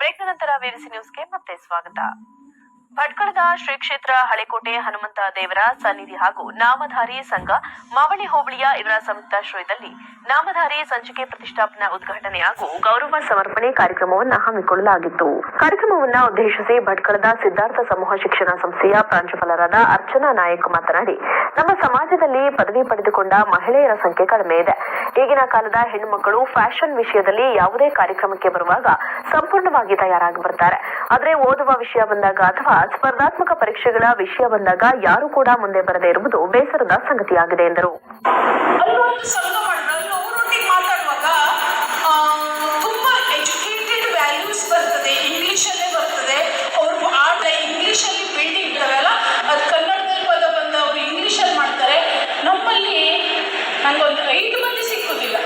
ಬ್ರೇಕ್ನ ನಂತರ ವಿವಿಸಿ ನ್ಯೂಸ್ಗೆ ಮತ್ತೆ ಸ್ವಾಗತ. ಭಟ್ಕಳದ ಶ್ರೀ ಕ್ಷೇತ್ರ ಹಳೆಕೋಟೆ ಹನುಮಂತ ದೇವರ ಸನ್ನಿಧಿ ಹಾಗೂ ನಾಮಧಾರಿ ಸಂಘ ಮಾವಳಿ ಹೋಬಳಿಯ ಇವರ ಸಂಯುಕ್ತಾಶ್ರಯದಲ್ಲಿ ನಾಮಧಾರಿ ಸಂಚಿಕೆ ಪ್ರತಿಷ್ಠಾಪನಾ ಉದ್ಘಾಟನೆ ಹಾಗೂ ಗೌರವ ಸಮರ್ಪಣೆ ಕಾರ್ಯಕ್ರಮವನ್ನು ಹಮ್ಮಿಕೊಳ್ಳಲಾಗಿತ್ತು. ಕಾರ್ಯಕ್ರಮವನ್ನು ಉದ್ದೇಶಿಸಿ ಭಟ್ಕಳದ ಸಿದ್ಧಾರ್ಥ ಸಮೂಹ ಶಿಕ್ಷಣ ಸಂಸ್ಥೆಯ ಪ್ರಾಂಶುಪಾಲರಾದ ಅರ್ಚನಾ ನಾಯಕ್ ಮಾತನಾಡಿ, ನಮ್ಮ ಸಮಾಜದಲ್ಲಿ ಪದವಿ ಪಡೆದುಕೊಂಡ ಮಹಿಳೆಯರ ಸಂಖ್ಯೆ ಕಡಿಮೆ ಇದೆ. ಈಗಿನ ಕಾಲದ ಹೆಣ್ಣು ಮಕ್ಕಳು ಫ್ಯಾಷನ್ ವಿಷಯದಲ್ಲಿ ಯಾವುದೇ ಕಾರ್ಯಕ್ರಮಕ್ಕೆ ಬರುವಾಗ ಸಂಪೂರ್ಣವಾಗಿ ತಯಾರಾಗಿ ಬರ್ತಾರೆ. ಆದ್ರೆ ಓದುವ ವಿಷಯ ಬಂದಾಗ ಅಥವಾ ಸ್ಪರ್ಧಾತ್ಮಕ ಪರೀಕ್ಷೆಗಳ ವಿಷಯ ಬಂದಾಗ ಯಾರು ಕೂಡ ಮುಂದೆ ಬರದೇ ಇರುವುದು ಬೇಸರದ ಸಂಗತಿಯಾಗಿದೆ ಎಂದರು. ಐದು ಮಂದಿ ಸಿಕ್ಕುದಿಲ್ಲ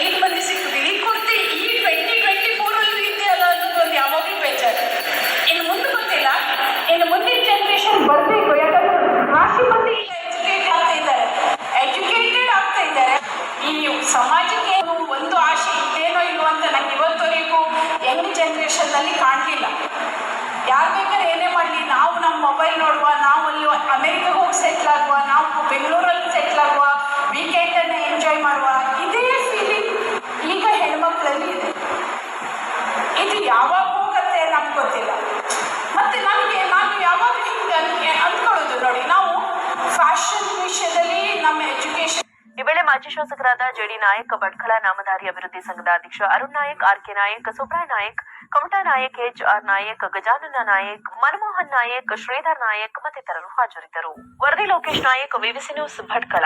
ಐದು ಮಂದಿ ಸಿಕ್ಕುದಿಲ್ಲ ಈ ಕೊರತೆ ಈ ಟ್ವೆಂಟಿ ಟ್ವೆಂಟಿ ಫೋರಲ್ಲೂ ಇದೆ ಅಲ್ಲ ಅನ್ನೋದು ಒಂದು ಯಾವಾಗಲೂ ಬೇಜಾರು. ಇನ್ನು ಮುಂದೆ ಗೊತ್ತಿಲ್ಲ. ಇನ್ನು ಮುಂದಿನ ಜನ್ರೇಷನ್ ಬರಬೇಕು. ಯಾಕಂದ್ರೆ ರಾಶಿ ಮಂದಿ ಎಜುಕೇಟ್ ಆಗ್ತಾ ಇದ್ದಾರೆ. ಎಜುಕೇಟೆಡ್ ಆಗ್ತಾ ಇದ್ದಾರೆ. ಈ ಸಮಾಜಕ್ಕೆ ಒಂದು ಆಶೆ ಇದೇನೋ ಇಲ್ವೋ ಅಂತ ನಂಗೆ ಇವತ್ತವರೆಗೂ ಯಂಗ್ ಜನ್ರೇಷನ್ನಲ್ಲಿ ಕಾಣಲಿಲ್ಲ. ಯಾರು ಬೇಕಾದ್ರೆ ಏನೇ ಮಾಡಲಿ, ನಾವು ನಮ್ಮ ಮೊಬೈಲ್ ನೋಡುವ, ನಾವು ಅಲ್ಲಿ ಅಮೆರಿಕಾಗೆ ಹೋಗಿ ಸೆಟ್ಲ್ ಆಗುವ, ನಾವು ಬೆಂಗಳೂರಲ್ಲಿ ಸೆಟ್ಲ್ ಆಗುವ ವೀಕೆಂಡನ್ನು ಎಂಜಾಯ್ ಮಾಡುವ ಇದೇ ಫೀಲಿಂಗ್ ಈಗ ಹೆಣ್ಮಕ್ಳಲ್ಲಿ ಇದೆ ಇದು ಯಾವಾಗ ಹೋಗುತ್ತೆ ನಮ್ಗೆ ಗೊತ್ತಿಲ್ಲ. ಮತ್ತೆ ನಮಗೆ, ನಾನು ಯಾವಾಗ ಹಿಂಗೆ ಅಂದ್ಕೊಳ್ಳೋದು ನೋಡಿ. ನಾವು ಫ್ಯಾಷನ್ ವಿಷಯದಲ್ಲಿ ನಮ್ಮ ಎಜುಕೇಶನ್ ಈ ವೇಳೆ ಮಾಜಿ ಶಾಸಕರಾದ ಜೆಡಿ ನಾಯಕ್, ಭಟ್ಕಳ ನಾಮಧಾರಿ ಅಭಿವೃದ್ಧಿ ಸಂಘದ ಅಧ್ಯಕ್ಷ Arun Nayak, R K Nayak Subray Nayak, Kamata Nayak, H R Nayak, Gajanana Nayak, Manmohan Nayak, Shridhar Nayak ಮತ್ತಿತರರು ಹಾಜರಿದ್ದರು. ವರದಿ ಲೋಕೇಶ್ ನಾಯಕ್ ವಿವಿಸಿ ನ್ಯೂಸ್, ಭಟ್ಕಳ.